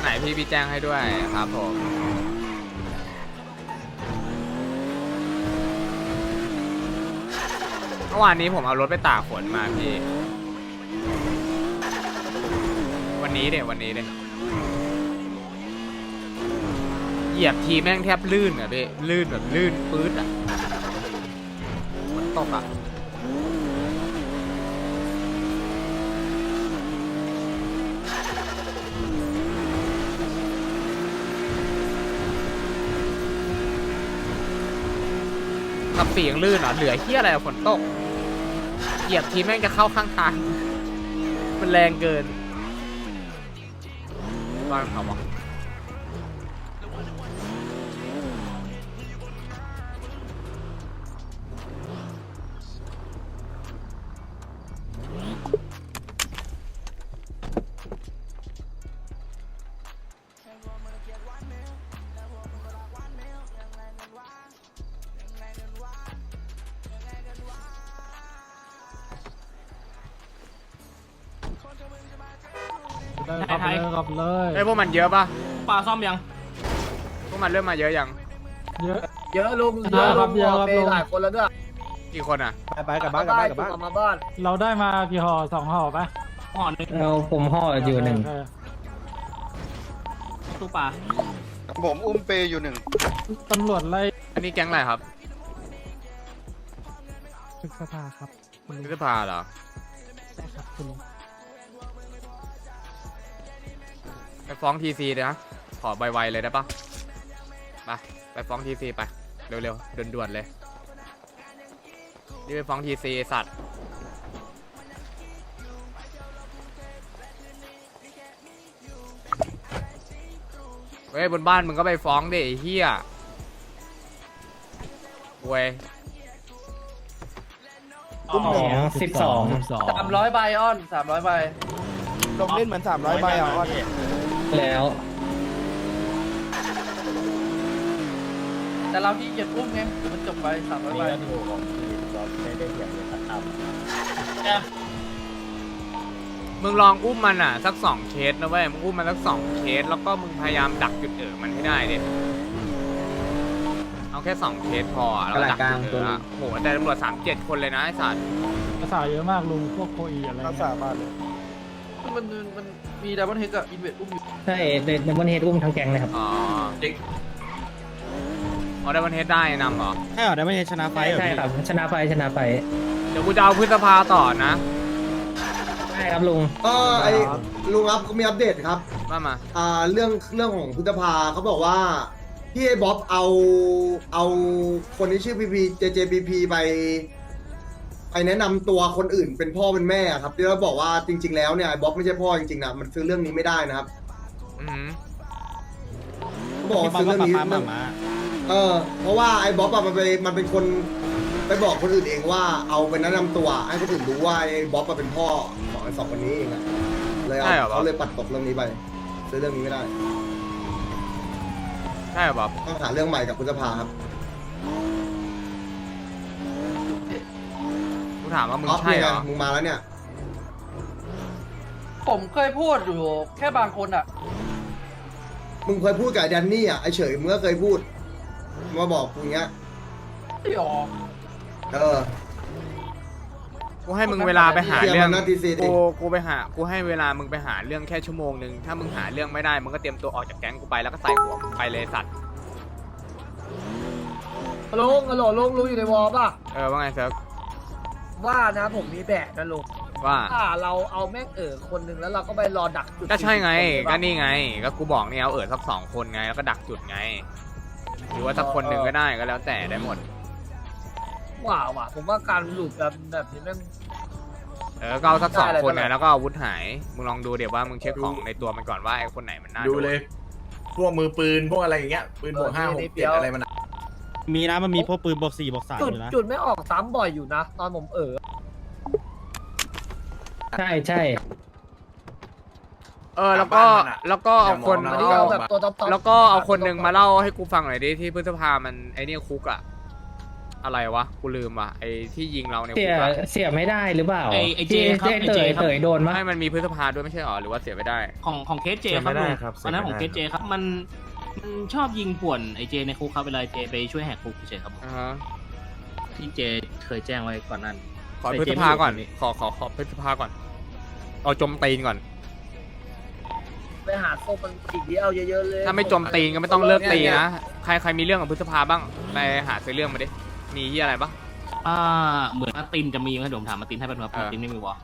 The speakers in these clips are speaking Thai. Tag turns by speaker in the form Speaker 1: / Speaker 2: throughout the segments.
Speaker 1: ไหนพี่พี่แจ้งให้ด้วยครับผมเมื่อวานนี้ผมเอารถไปตากฝนมาพี่ วันนี้เดี๋ยวันนี้เดี๋ยเหยียบทีแม่งแทบลื่นอะพี่ลื่นแบบลื่นปื๊ดอะฝนตกอะ ขับเปียงลื่นเหรอเหลือเฮียอะไรอะฝนตกเหยียบทีแม่งจะเข้าข้างทาง มันแรงเกินบ้านเขาบอก เฮ้ยพวกมันเยอะปะ
Speaker 2: ปลาซ่อมยัง
Speaker 1: พวกมันเริ่มมาเยอะยัง
Speaker 3: เยอะ
Speaker 4: เยอะลุง
Speaker 3: เยอะครับเยอะครับ
Speaker 4: ไป
Speaker 3: ลุง
Speaker 4: หลายคนแล้วด้วย
Speaker 1: กี่คนอะ
Speaker 5: ไปไปกลับบ้านกลับบ้านกลับบ้าน
Speaker 4: จุมาบ้าน
Speaker 3: เราได้มากี่ห่อสองห่อปะ
Speaker 2: ห่อหนึ่ง
Speaker 6: เราผมห่ออยู่หนึ่ง
Speaker 3: เออ
Speaker 2: ตู้ปลา
Speaker 5: ผมอุ้มเปย์อยู่หนึ่ง
Speaker 3: ตำรวจไล่
Speaker 1: อันนี้แก๊งอะไรครับ
Speaker 3: ศึกสภาครับคุณ
Speaker 1: พฤษภาเหรอ
Speaker 3: ใช่ครับคุณ
Speaker 1: ไปฟ้องทีซีเลยนะ ขอใบไวๆเลยได้ปะไปไปฟ้องทีซีไป เร็วๆด่วนๆเลย นี่ไปฟ้องทีซีสัตว์เฮ้ยบนบ้านมึงก็ไปฟ้องดิไอ้เฮียเว้ย
Speaker 6: สองสิบสอง
Speaker 4: สามร้อยใบอ้อนสามร้อยใบ
Speaker 5: ลงเล่นเหมือนสามร้อยใบอะอ้อน
Speaker 6: แล้ว
Speaker 4: แต่เราที่เกียจอุ้มไงเดี๋ยวมันจบไปสามร้อยใบ
Speaker 1: มึงลองอุ้มมันอะ สักสองเคสนะเว้ยมึงอุ้มมันสักสองเคสแล้วก็มึงพยายามดักจุดเอ๋อมันให้ได้ดิเอาแค่สองเคสพออะแล้วดักจุดเอ๋ออะโหแต่ตำรวจสามเจ็ดคนเลยนะไอ้สัตว์
Speaker 3: ภาษาเยอะมากลุงพวกโคอีอะไร
Speaker 5: รัก
Speaker 3: เงี้
Speaker 5: ษายบ้านเลย
Speaker 4: มันมันมีดับเบิลเฮดกับอินเวดอุ้มอยู่
Speaker 6: ใช่เดนบนเฮดอุ้มทั้งแก๊งเลยครับ
Speaker 1: อ๋ออ๋อได้วันเทสได้นำเหรอ
Speaker 5: ใช่เหรอได้ไม่ใช่ชนะไฟเหรอ
Speaker 6: ใช่
Speaker 5: พี่
Speaker 6: ครับชนะไฟชนะไฟ
Speaker 1: เดี๋ยวกูจะเอาพฤษภาต่อนะ
Speaker 6: ใช่ครับลุง
Speaker 7: ก็ไอ้ลุงครับก็มีอัปเดตครับ
Speaker 1: มามา
Speaker 7: อ่าเรื่องเรื่องของพุทธภาเขาบอกว่าพี่ไอ้บ๊อบเอาเอาคนที่ชื่อพีพีเจเจพีพีไป ไปแนะนำตัวคนอื่นเป็นพ่อเป็นแม่ครับที่เราบอกว่าจริง ๆ แล้วเนี่ยไอ้บ๊อบไม่ใช่พ่อจริงๆนะมันซื้อเรื่องนี้ไม่ได้นะครับ
Speaker 1: อือหือ
Speaker 7: เขาบอกว่าซื้อเรื่องนี้
Speaker 5: ป้าหมามา
Speaker 7: เออเพราะว่าไอ้บ๊อบอะมันไปมันเป็นคนไปบอกคนอื่นเองว่าเอาไปแนะนำตัวให้คนอื่นรู้ว่าไอ้บ๊อบอะเป็นพ่อของไอ้สองคนนี้เองอะเลยเอาเขาเลยปัดตกเรื่องนี้ไปซื้อเรื่องนี้ไม่ได้
Speaker 1: ใช่เหรอบ๊อบ
Speaker 7: ต้องหาเรื่องใหม่กับพุทธภาครับ
Speaker 1: ถามว่ามึง
Speaker 7: ออฟ
Speaker 1: ใช่
Speaker 7: เนี่ย
Speaker 1: เหรอ
Speaker 7: มึงมาแล้วเนี่ย
Speaker 4: ผมเคยพูดอยู่แค่บางคนอะ
Speaker 7: มึงเคยพูดกับไอ้แดนนี่อะไอเฉยมึงก็เคยพูดมาบอกกูอย่างเงี้ย
Speaker 4: ไม่หรอ
Speaker 7: เออ
Speaker 1: กูให้มึงเวลาไปหา
Speaker 7: เดี๋ยว
Speaker 1: เรื่อง
Speaker 7: มันนาทีสี่ดิ
Speaker 1: กูกูไปหากูให้เวลามึงไปหาเรื่องแค่ชั่วโมงหนึ่งถ้ามึงหาเรื่องไม่ได้มึงก็เตรียมตัวออกจากแก๊งกูไปแล้วก็ใส่หัวมึงไปเลยสัตว์
Speaker 4: ลุงฮัลโหลลุงลุงอยู่ในวอลป่ะ
Speaker 1: เออว่าไงเซิร์ฟ
Speaker 4: ว่านะผมมีแบบนะลุง
Speaker 1: ว่า
Speaker 4: ถ้าเราเอาแม่งเออคนหนึ่งแล้วเราก็ไปรอดักจุด
Speaker 1: ก็ใช่ไง
Speaker 4: คนเลย
Speaker 1: ก็
Speaker 4: ปะ
Speaker 1: นี่ไง ก็กูบอกเนี่ยเอาเอิดสักสองคนไง แล้วก็ดักจุดไง หรือว่าสักคนหนึ่งก็ได้ก็แล้วแต่ได้หมด
Speaker 4: ว้าวว่ะผมว่าการหลุดแบบแบบนี้แม่ง
Speaker 1: เออก็เอาสักสอง
Speaker 4: ได้เลย
Speaker 1: คนไง
Speaker 4: ได้เลย
Speaker 1: แล้วก็อาวุธหาย มึงลองดูเดี๋ยวว่ามึงเช็คของในตัวมันก่อนว่าไอ้คนไหนมันน่า
Speaker 8: ดูเลย พวกมือปืนพวกอะไรอย่างเงี้ยปืนบวกห้าหกเจ็ดอะไรมันอะ
Speaker 5: มีนะมันมีพวกปืนบอกสี่บอกสาม
Speaker 4: จุด
Speaker 5: อยู่นะ
Speaker 4: จุดไม่ออกซ้ำบ่อยอยู่นะ ตอนผมเออ
Speaker 6: ใช่ใช่
Speaker 1: เออแล้วก็แล้วก็เอาคน
Speaker 4: อัน
Speaker 1: แล้
Speaker 4: นี้
Speaker 1: วก็
Speaker 4: เอาแบบตัวท็อปๆ
Speaker 1: แล้วก็เอาคนหนึ่งมาเล่าให้กูฟังหน่อยดิที่พฤษภามันไอ้เนี่ยคุกอะอะไรวะกูลืมว่ะไอ้ที่ยิงเราใน
Speaker 6: เสี
Speaker 1: คุ
Speaker 6: ย
Speaker 1: กอะ
Speaker 6: เสียไม่ได้หรือเปล่า
Speaker 2: ไอ้ไอ้เจ
Speaker 6: ที่
Speaker 2: ครับ
Speaker 6: ที่
Speaker 2: ไอ้เจ
Speaker 6: เตย
Speaker 2: ครับ
Speaker 6: เตยโดนมั้ย
Speaker 1: ไม่มันมีพฤษภาด้วยไม่ใช่หรอหรือว่าเสียไม่ได้
Speaker 2: ของของเคสเจครับลุงอันนั้นของเคสเจครับมัน มันชอบยิงป่วนไอเจในคุกครับเวลาเจไปช่วยแหกคุกเฉยๆครับ
Speaker 1: อ่าฮะ
Speaker 2: ที่เจเคยแจ้งไว้ก่อนนั้น
Speaker 1: ขอ
Speaker 2: แต่
Speaker 1: พฤ
Speaker 2: เจ
Speaker 1: ษ
Speaker 2: ไม่
Speaker 1: ภา
Speaker 2: อยู่
Speaker 1: ก่อน
Speaker 2: ตรงนี้
Speaker 1: ขอขอขอพฤษภาก่อน เอาจมตีนก่อน
Speaker 4: ไปหาโคมันอีกเดียวเยอะๆเลย
Speaker 1: ถ้าไม่จมตีนก็ไม่ต้องเลิกตีนะ ใครใครมีเรื่องกับพฤษภาบ้าง ไปหาซื้อเรื่องมาดิ มีที่อะไรบ้าง
Speaker 2: อ่าเหมือนมาตินจะมีไหมเดี๋ยวผมถามมาตินให้เป็นครับ
Speaker 1: เออ
Speaker 2: มาตินไม่มีวะ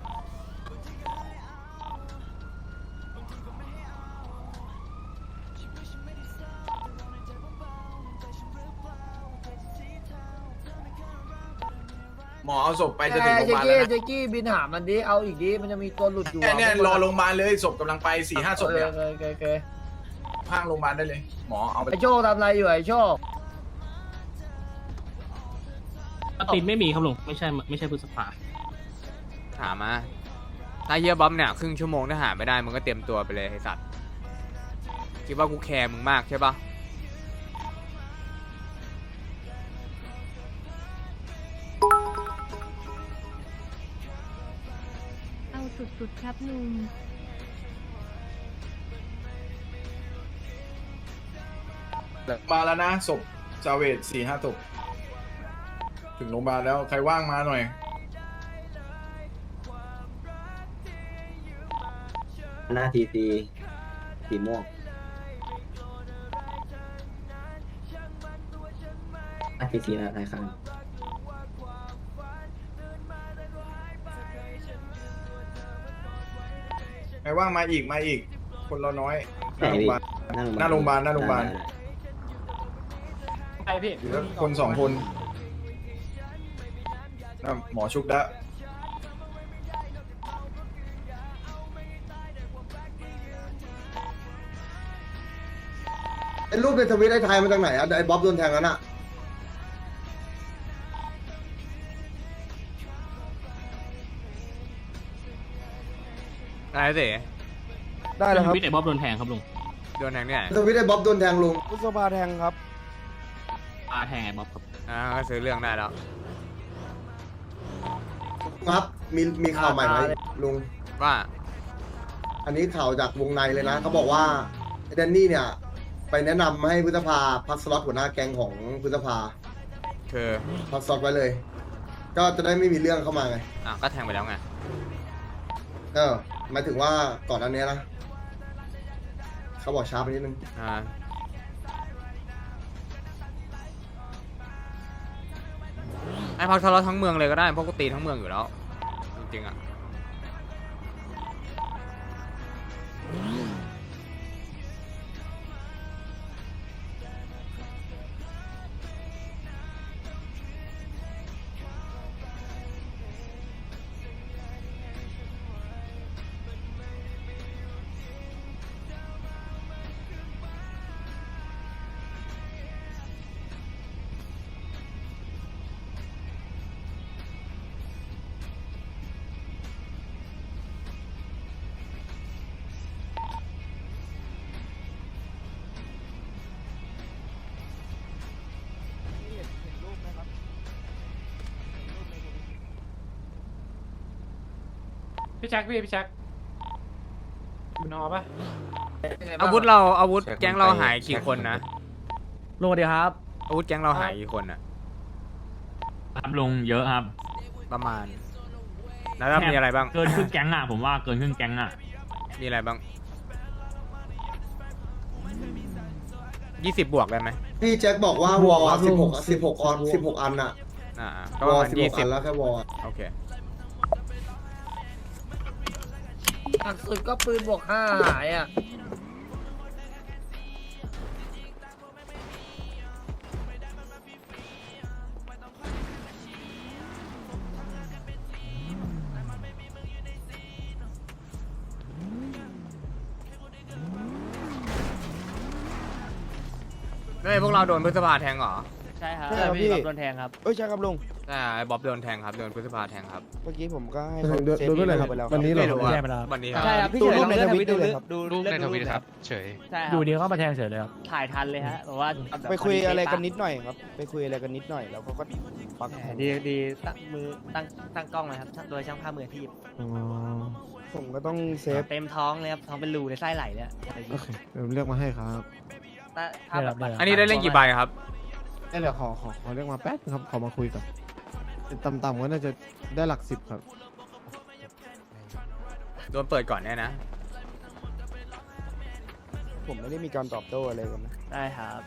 Speaker 8: หมอเอาศพไปจะถึงโรงพยาบาล
Speaker 4: เจ๊
Speaker 8: แล้ว
Speaker 4: กี้
Speaker 8: นะ
Speaker 4: เจ๊กี้บินหามันดิเอาอีกดิมันจะมีตัวหลุดอยู่
Speaker 8: เนี่ยเนี่ยรอโรงพยาบาลเลยศพกำลังไปสี่ห้าศพเนี่ย
Speaker 4: โอเคโอเค
Speaker 8: ข้างโรงพยาบาลได้เลย หมอเอาไป
Speaker 4: ไอโชคทำอะไรอยู่ไอโชค
Speaker 2: มาตินไม่มีครับลุงไม่ใช่ไม่ใช่พฤษภา
Speaker 1: หามาถ้าเฮียบ๊อบเนี่ยครึ่งชั่วโมงถ้าหาไม่ได้มึงก็เตรียมตัวไปเลยไอ้สัตว์คิดว่ากูแคร์มึงมากใช่ปะ
Speaker 9: สุดๆ ครับลุง
Speaker 8: มาแล้วนะศพจาเวตสี่ห้าศพถึงโรงพยาบาลแล้วใครว่างมาหน่อย
Speaker 10: หน้าทีซีสีม่วงหน้าทีซีนะธนาคาร
Speaker 8: ใรว่างมาอีกมาอีก คนเราน้อยห
Speaker 10: ไหน
Speaker 8: น้าโรงพยาบาลหน้าโรงพยาบาลหน้าโรงพยาบาล
Speaker 3: ใครพี่
Speaker 8: เหลือคนสองคนอะหมอชุกแล้ว
Speaker 7: ไอ้รูปในทวิตไอ้ไทยมาจากไหนอะไอ้บ๊อบโดนแทงนั้นอะ
Speaker 1: อะไรสิ
Speaker 5: ได้แล้วครับ
Speaker 2: วิทย์ไอ้บ๊อบโดนแทงครับลุง
Speaker 1: โดนแทงเนี่ย
Speaker 7: ทวิตไอ้บ๊อบโดนแทงลุง
Speaker 5: พฤษภาแทงครับ
Speaker 2: อาแทงไอ้บ๊อบครับ
Speaker 1: อ่าก็ซื้อเรื่องได้แล้ว
Speaker 7: ครับมีมีข่าวใหม่ไหมลุง
Speaker 1: ว่า
Speaker 7: อันนี้ข่าวจากวงในเลยนะเขาบอกว่าไอ้แดนนี่เนี่ย ไปแนะนำให้พฤษภาพักสล็อตหัวหน้าแก๊งของพฤษภา
Speaker 1: คือ
Speaker 7: พักสล็อตไว้เลย ก็จะได้ไม่มีเรื่องเข้ามาไง
Speaker 1: อะก็แทงไปแล้วไง
Speaker 7: เออ หมายถึงว่าก่อนอันเนี้ยนะเขาบอกช้าไปนิดนึง
Speaker 1: อ่าไอพักทะเลาะทั้งเมืองเลยก็ได้เพราะกูตีทั้งเมืองอยู่แล้ว จริงๆอะ
Speaker 3: พี่แจ็คพี่พี่แจ็คมันนอปะ
Speaker 1: อาวุธเราอาวุธแก๊งเราหายกี่คนนะ
Speaker 4: ลุงเดียวครับ
Speaker 1: อาวุธแก๊งเราหายกี่คนอะ
Speaker 11: ครับลุงเยอะครับ
Speaker 1: ประมาณ แล้วก็มีอะไรบ้าง
Speaker 11: เกินครึ่งแก๊งอะผมว่าเกินครึ่งแก๊งอะ
Speaker 1: มีอะไรบ้างยี่สิบบวกได้ไหม
Speaker 7: พี่แจ็คบอกว่าวอลสิบหกสิบหกออนสิบหกอันอะ
Speaker 1: อ่าก็
Speaker 7: ว
Speaker 1: ป
Speaker 7: อ
Speaker 1: ระ
Speaker 7: ล
Speaker 1: มาณ
Speaker 7: สิบห
Speaker 1: ยี่
Speaker 7: ก
Speaker 1: สิ
Speaker 7: อั
Speaker 1: บ
Speaker 7: นแล้วแค่วอล
Speaker 1: โอเค
Speaker 4: หนักสุดก็ปืนบวกห้าหายอะ
Speaker 1: เฮ้ยพวกเราโดนพฤษภาแทงเหรอ
Speaker 4: ใช่ครับ
Speaker 5: ใช่ครับพี่
Speaker 4: โดนแทงครับ
Speaker 5: เอ้ยใช่ครับลุง
Speaker 1: ใช่ไอ้บ๊อบโดนแทงครับโดนพฤษภาแทงครับ
Speaker 5: เมื่อกี้ผมก็ให้
Speaker 12: โด
Speaker 5: เขา
Speaker 12: นโดน
Speaker 5: เซฟ
Speaker 12: โดนเมื่อไหร่
Speaker 5: พี่
Speaker 12: ครับ
Speaker 5: ไปแล้ว
Speaker 12: วันนี้เหรอ
Speaker 1: ไม่รู้อะ
Speaker 9: แจ้งไปแล้ว
Speaker 1: วันนี้ค
Speaker 13: ใช่
Speaker 1: รับ
Speaker 13: ครับพี่
Speaker 5: ดู
Speaker 13: เฉย
Speaker 5: รู
Speaker 13: ล
Speaker 5: ป
Speaker 13: อง
Speaker 5: ใน
Speaker 13: เลื่อน
Speaker 5: ท
Speaker 13: ท
Speaker 5: วิ
Speaker 13: วิ
Speaker 5: ต
Speaker 13: ต
Speaker 5: ได้
Speaker 13: ดู
Speaker 5: เลยครับ
Speaker 13: ดู
Speaker 14: รูป
Speaker 13: เลื่อน
Speaker 14: ใน
Speaker 13: ดู
Speaker 14: ทวิต
Speaker 13: รูป
Speaker 14: ครับ เฉย
Speaker 13: ใช่ครับ
Speaker 9: อยู่ดีเขามาแทงเฉยเลยครับ
Speaker 13: ถ่ายทันเลยฮะบอกว่าเาแบบ
Speaker 5: ไปคุย
Speaker 13: พดี
Speaker 5: อะไรกัน
Speaker 13: เป๊
Speaker 5: นิดหน่อยครับ ไปคุยอะไรกันนิดหน่อยแล้วเขาก็ปัก
Speaker 13: แหมดีดีตั้งมือตั้งตั้งกล้องเลยครับโดยช่างภาพมืออาชีพ
Speaker 12: อ๋อ
Speaker 5: ผมก็ต้องเซฟ
Speaker 13: เต็มท้องเลยครับท้องเป็นรูในไส้ไหลเลยอะ
Speaker 12: โอเคเดี๋ยวผมเรียกมาให้ครับ
Speaker 13: ถ้าถ้าแบบ
Speaker 9: ได้ครับ
Speaker 1: อันนี้ได้เล่นกี่ใบครับ
Speaker 12: เอ้ยเดี๋ยวขอขอขอเรียกมาแป๊บนึงครับ ขอมาคุยกับ ต่ำๆก็น่าจะได้หลักสิบครับ
Speaker 1: โดนเปิดก่อนแน่นะ
Speaker 5: ผมไม่ได้มีการตอบโต้อะไรกันนะ
Speaker 13: ได้ครับ